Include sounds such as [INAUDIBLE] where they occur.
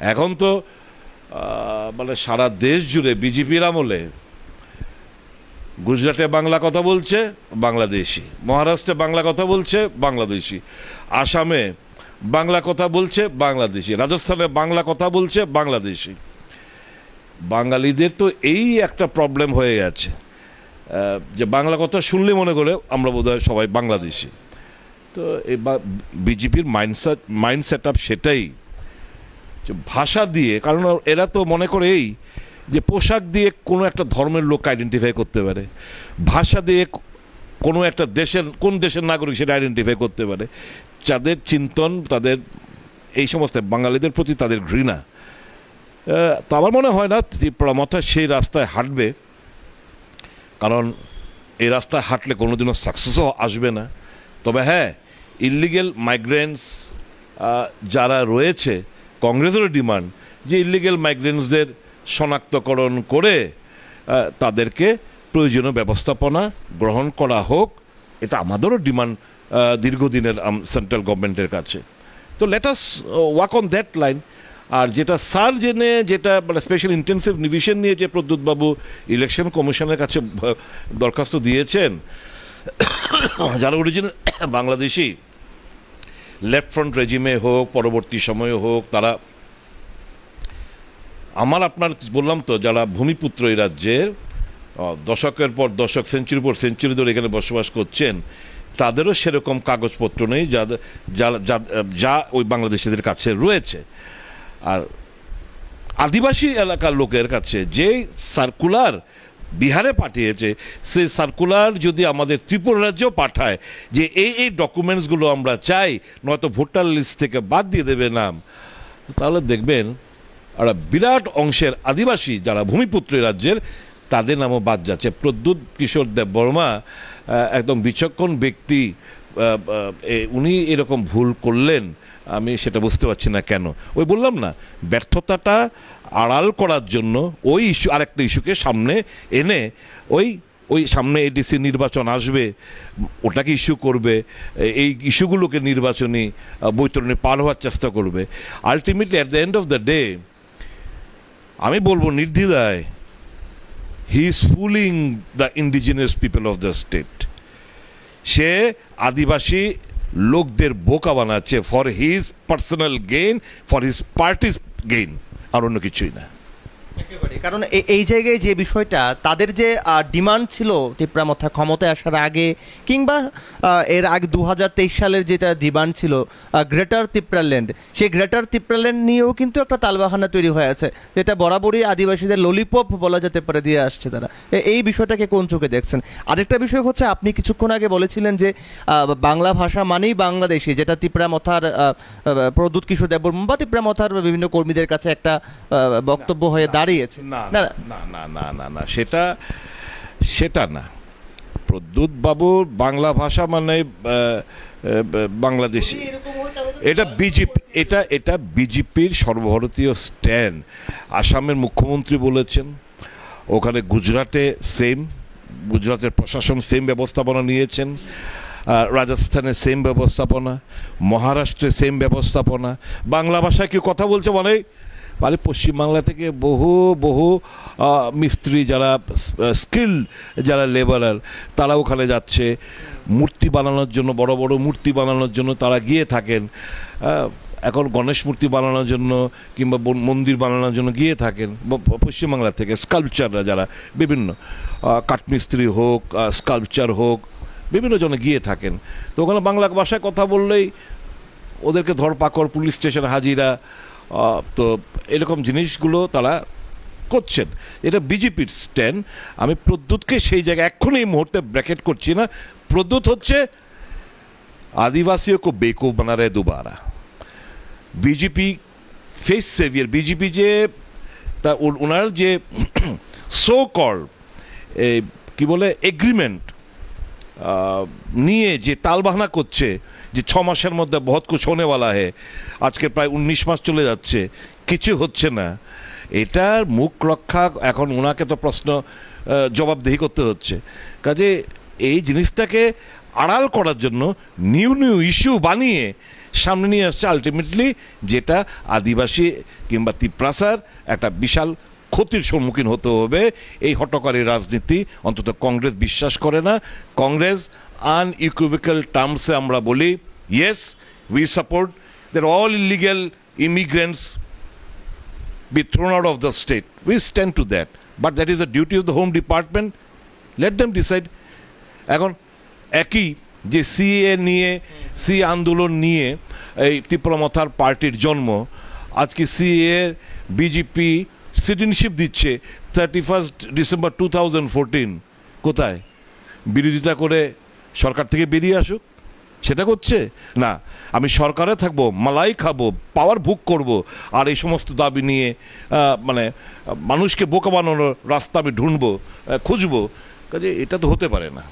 এখন তো মানে সারা দেশ জুড়ে বিজেপির আমলে গুজরাটে বাংলা কথা বলছে, বাংলাদেশি। মহারাষ্ট্রে বাংলা কথা বলছে, বাংলাদেশি। আসামে বাংলা কথা বলছে, বাংলাদেশি। রাজস্থানে বাংলা কথা বলছে, বাংলাদেশি। বাঙালিদের তো এই একটা প্রবলেম হয়ে গেছে যে বাংলা কথা শুনলে মনে করে আমরা বোধহয় সবাই বাংলাদেশি। তো এই বিজেপির মাইন্ডসেট মাইন্ড সেট আপ সেটাই ভাষা দিয়ে, কারণ এরা তো মনে করে এই যে পোশাক দিয়ে কোনো একটা ধর্মের লোক আইডেন্টিফাই করতে পারে। ভাষা দিয়ে কোনো একটা দেশের, কোন দেশের নাগরিক সেটা আইডেন্টিফাই করতে পারে। যাদের চিন্তন, তাদের এই সমস্ত বাঙালিদের প্রতি তাদের ঘৃণা। তো আমার মনে হয় না ত্রিপুরা মথা সেই রাস্তায় হাঁটবে, কারণ এই রাস্তায় হাঁটলে কোনোদিনও সাকসেসও আসবে না। তবে হ্যাঁ ইলিগেল মাইগ্রেন্টস যারা রয়েছে কংগ্রেসেরও ডিমান্ড যে ইলিগেল মাইগ্রেন্টসদের শনাক্তকরণ করে তাদেরকে প্রয়োজনীয় ব্যবস্থাপনা গ্রহণ করা হোক, এটা আমাদেরও ডিমান্ড দীর্ঘদিনের সেন্ট্রাল গভর্নমেন্টের কাছে। তো let's walk on that line আর যেটা স্যার জেনে যেটা মানে স্পেশাল ইন্টেন্সিভ ডিভিশন নিয়ে যে প্রদ্যুৎবাবু ইলেকশন কমিশনের কাছে দরখাস্ত দিয়েছেন, [COUGHS] যারা অরিজিনাল [COUGHS] বাংলাদেশি লেফট ফ্রন্ট রেজিমে হোক, পরবর্তী সময়ে হোক, তারা আমার আপনার বললাম তো, যারা ভূমিপুত্র এই রাজ্যের দশকের পর দশক সেঞ্চুরি পর সেঞ্চুরি ধরে এখানে বসবাস করছেন, তাদেরও সেরকম কাগজপত্র নেই যাদের যা- ওই বাংলাদেশিদের কাছে রয়েছে। আর আদিবাসী এলাকার লোকের কাছে যে সার্কুলার বিহারে পাঠিয়েছে, সে সার্কুলার যদি আমাদের ত্রিপুরা রাজ্যেও পাঠায় যে এই এই ডকুমেন্টসগুলো আমরা চাই, নয়তো ভোটার লিস্ট থেকে বাদ দিয়ে দেবে নাম। তাহলে দেখবেন, একটা বিরাট অংশের আদিবাসী যারা ভূমিপুত্র রাজ্যের, তাদের নামও বাদ যাচ্ছে। প্রদ্যুৎ কিশোর দেব বর্মা একদম বিচক্ষণ ব্যক্তি উনি এরকম ভুল করলেন, আমি সেটা বুঝতে পারছি না কেন। ওই বললাম না, ব্যর্থতাটা আড়াল করার জন্য ওই ইস্যু, আরেকটা ইস্যুকে সামনে এনে ওই ওই সামনে এডিসি নির্বাচন আসবে, ওটাকে ইস্যু করবে এই ইস্যুগুলোকে নির্বাচনী বৈতরণী পার হওয়ার চেষ্টা করবে। Ultimately at the end of the day আমি বলব নির্দ্বিধায় he is fooling the indigenous people of the state সে আদিবাসী লোকদের বোকা বানাচ্ছে for his personal gain for his party's gain আর অন্য কিছুই না। কারণ এই জায়গায় যে বিষয়টা তাদের যে ডিমান্ড ছিল ত্রিপুরা মথা ক্ষমতায় আসার আগে কিংবা এর আগে দু হাজার তেইশ সালের যেটা ডিমান্ড ছিল গ্রেটার ত্রিপুরাল্যান্ড সেই গ্রেটার ত্রিপুরাল্যান্ড নিয়েও কিন্তু একটা তালবাহানা তৈরি হয়ে আছে যেটা বরাবরই আদিবাসীদের ললিপপ বলা যেতে পারে দিয়ে আসছে তারা। এই বিষয়টাকে কোন চোখে দেখছেন? আরেকটা বিষয় হচ্ছে আপনি কিছুক্ষণ আগে বলেছিলেন যে বাংলা ভাষা মানেই বাংলাদেশি যেটা ত্রিপুরা মথার আহ, আহ, প্রদ্যুৎ কিশোর দেববর্মা বা ত্রিপুরা মথার বিভিন্ন কর্মীদের কাছে একটা বক্তব্য হয়ে দাঁড়িয়েছে। না না না। না না না না সেটা সেটা না। প্রদ্যুৎ বাবুর বাংলা ভাষা মানে বাংলাদেশি। এটা বিজেপি এটা এটা বিজেপির সর্বভারতীয় স্ট্যান্ড আসামের মুখ্যমন্ত্রী বলেছেন। ওখানে গুজরাটে সেম গুজরাটের প্রশাসন সেম ব্যবস্থাপনা নিয়েছেন। রাজস্থানে সেম ব্যবস্থাপনা মহারাষ্ট্রে সেম ব্যবস্থাপনা। বাংলা ভাষায় কেউ কথা বলছে মানে মানে পশ্চিমবাংলা থেকে বহু বহু মিস্ত্রি যারা স্কিল যারা লেবারার তারা ওখানে যাচ্ছে। মূর্তি বানানোর জন্য, বড় বড় মূর্তি বানানোর জন্য তারা গিয়ে থাকেন। এখন গণেশ মূর্তি বানানোর জন্য কিংবা মন্দির বানানোর জন্য গিয়ে থাকেন। পশ্চিমবাংলা থেকে স্কাল্পচাররা যারা, বিভিন্ন কাঠমিস্ত্রি হোক স্কাল্পচার হোক, বিভিন্ন জনে গিয়ে থাকেন। তো ওখানে বাংলা ভাষায় কথা বললেই ওদেরকে ধরপাকড়, পুলিশ স্টেশন হাজিরা তো এরকম জিনিসগুলো তারা করছেন এটা বিজেপির স্ট্যান্ড আমি প্রদ্যুৎকে সেই জায়গায় এক্ষুনি এই মুহূর্তে ব্র্যাকেট করছি না প্রদ্যুৎ হচ্ছে आदिवासियों को बेवकूफ बना रहे दोबारा বিজেপি ফেস সেভিয়ার বিজেপি যে তা ওর- ওনার যে [CLEARS THROAT] সো কল কি বলে এগ্রিমেন্ট নিয়ে যে তালবাহনা করছে, যে ছ মাসের মধ্যে বহুত কুছ হনেওয়ালা হে, আজকে প্রায় উনিশ মাস চলে যাচ্ছে, কিছু হচ্ছে না। এটার মুখ রক্ষা এখন ওনাকে তো প্রশ্ন জবাবদেহি করতে হচ্ছে। কাজে এই জিনিসটাকে আড়াল করার জন্য নিউ নিউ ইস্যু বানিয়ে সামনে নিয়ে আসছে আলটিমেটলি যেটা আদিবাসী কিংবা তিপ্রাসার একটা বিশাল ক্ষতির সম্মুখীন হতে হবে এই হটকারী রাজনীতি অন্তত কংগ্রেস বিশ্বাস করে না কংগ্রেস আনইকুইভেক্যাল টার্মসে আমরা বলি yes we support that all illegal immigrants be thrown out of the state. We stand to that. But that is the duty of the Home Department. Let them decide. এখন একই যে সিএ নিয়ে সি আন্দোলন নিয়ে এই তীব্রমথার পার্টির জন্ম, আজকে সিএ বিজেপি সিটিজেনশিপ দিচ্ছে thirty first December two thousand fourteen কোথায়? বিরোধিতা করে সরকার থেকে বেরিয়ে আসুক? সেটা করছে? না, আমি সরকারে থাকব, মালাই খাব পাওয়ার ভোগ করব, আর এই সমস্ত দাবি নিয়ে মানে মানুষকে বোকা বানানোর রাস্তা আমি ঢুঁড়বো খুঁজবো। কাজে এটা তো হতে পারে না।